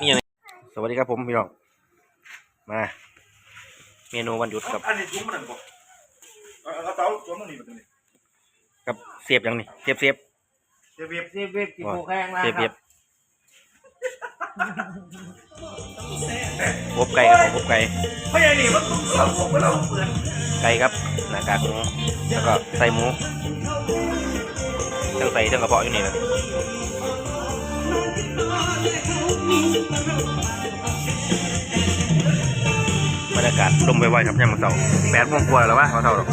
นี่ยังไงสวัสดีครับผมพี่น้อง มา เมนูวันหยุดกับอันนี้ถุงมันนั่นบ่เอาเอาเตาสวมตรงนี้แบบนี้กับเสียบยังนี่เสียบเสียบเดี๋ยวเวียบสิบวิบกี่โคแข้งแล้วเสียบคเสีรัยบบอบไก่ครับผมอบไก่ไม่ใช่นี่มันต้องเอาผมไปแล้วเปลือนไก่ครับหน้ากากหมูแล้วก็ใส่หมู ทั้งใส่ทั้งกระเพาะอยู่นี่นะบรรยากาศลมไวๆครับยามมื้อเช้าแปดโมงกว่าแล้ววะมาเช้าหรอก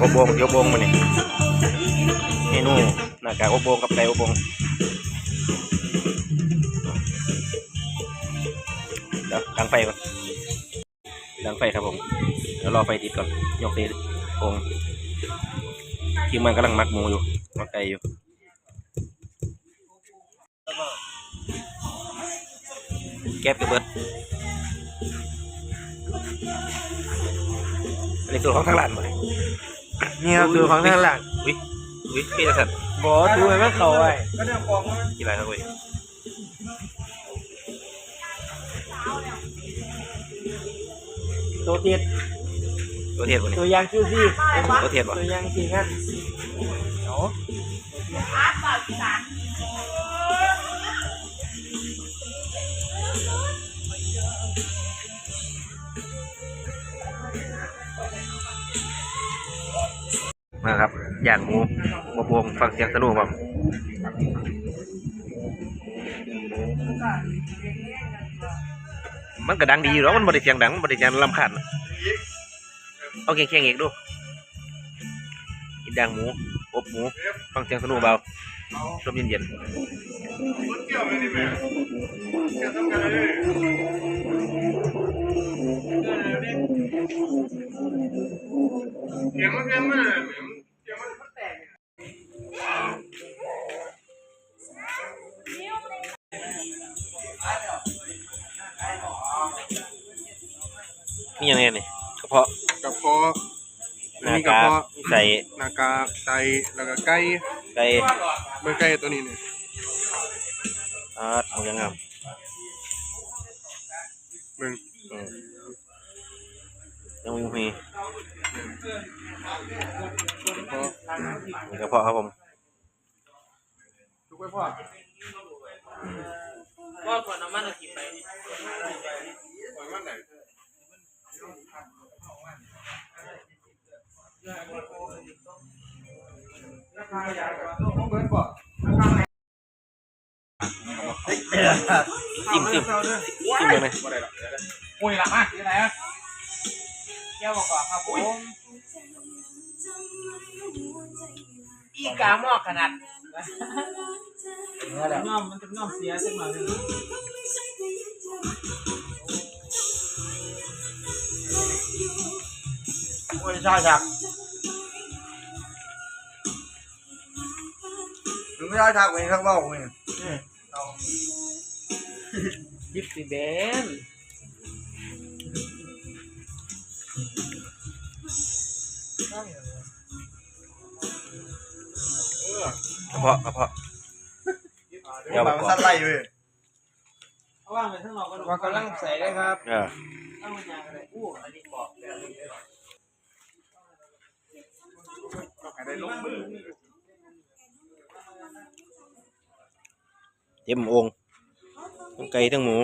อบโบงเดี๋ยวโบงมานี่เมนูหน้ากากอบโบงกับไก่อบโบงเดี๋ยวดังไฟก่อนดังไฟครับผมเดี๋ยวรอไฟติดก่อนยกเตะอง ทีมมันกำลังมักหมูอยู่มักไก่อยู่แก๊บกระเบิดอันนี้สูตรของทางร้านบ่นี่ครับคือของทางหลังวิวิพี่จะสั่นบอดูไว้มันเขาไว้ก็เนี่ยกองมันกี่ไรครับเว้ยตัวติดตัวเทียดบ่นี่ตัวยางคิวซี่ตัวเทียดบ่ตัวยางสี่งั้นเอา มาครับอย่างหมูบะบวงฟังเสียงสนุกบ่มันก็ดังดีอยู่หรอมันบ่ได้เสียงดังมันบ่ได้เสียงรำคาญเอาเคียงๆอีกดูกินย่างหมูอบหมูฟังเสียงสนุกเบา ลมเย็นมันเกี่ยวไปนี่แม่แกทำกันเลยเสียงมันเสียงมันเสียงมันแตกๆนี่ยังไงนี่กระเพาะกระเพาะนานี้กะกากเพาะใส่หน้ากากไก่แล้วก็ไก่ ไก่เมื่อไก่ตัวนี้เนี่ยอาหมูยังงามมึงอืมยังมีมีกระเพาะมีกระเพาะครับผมทุกไปพ่อก็ก่อนน้ำมันเอากินไป จิ้มจิ้มจิ้มยังไงบ่ได้หรอกมวยหลักมากที่ไหนอะแก้วบอกก่อนครับผมอีกาหม้อขนาดน้อมมันจะน้อมเสียสักหน่อยนึงโอ้ยชาชัก ไม่ได้ชักไปข้างนอกเว้ยยิบสีแดงกระเพาะกระเพาะเดี๋ยวแบบสั้นไล่เว้ยเอาว่างไปข้างนอกก็ว่ากำลังใส่เลยครับเออตั้งมันยางอะไรอู้อันนี้บอกแล้วได้ลงมือ เต็มองทั้งไก่ทั้งหมู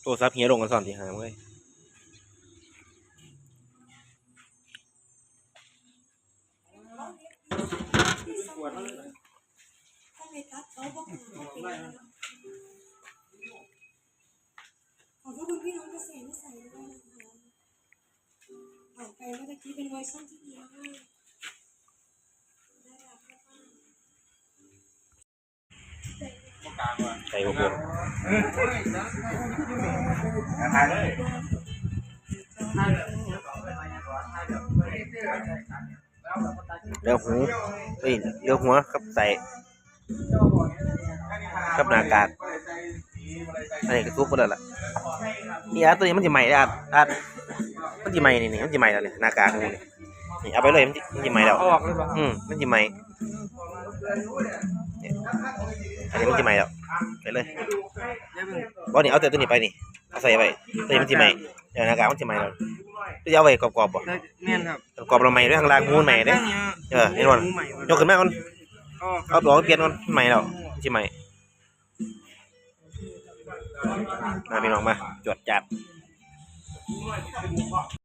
โทรศัพท์เฮียลงกันสอนที่หางเว้ยขอบคุณพี่น้องเกษตรที่ใส่ด้วยนะคะผ่านไปเมื่อกี้เป็นเวอร์ชันที่ดีมากน่ารักมาก ไก่อบโอ่งถ่ายเลยเลือหูเอ้ยเลือหัวครับใส่กับหน้ากากอันนี้ก็ทุบหมดแล้วล่ะนี่อาร์ตตัวนี้มันจะใหม่อาร์ตอาร์ตมันจะใหม่นี่นี่มันจะใหม่แล้วนี่หน้ากากนี่นี่นี่เอาไปเลยมันสิมันสิไหมแล้วเอาออกเลยป่ะอืมมันสิไหมเนี่ย อันนี้มันสิไหมแล้วไปเลยเดี๋ยวเบิ่งบ่นี่เอาแต่ตัวนี้ไปนี่เอาใส่ไปตัวนี้มันสิไหมเดี๋ยวหน้ากากมันสิไหมแล้วจะเอาไว้กรอบๆบ่ได้แม่นครับกรอบเราไหมด้วยข้างล่างมูนไหมเด้ตั้งเนี่ยเออเห็นบ่หมูใหม่ยกขึ้นมาก่อนอ๋อเอาตัวเปลี่ยนก่อนมันไหมแล้วมันสิไหมมาพี่น้องมาจวดจัด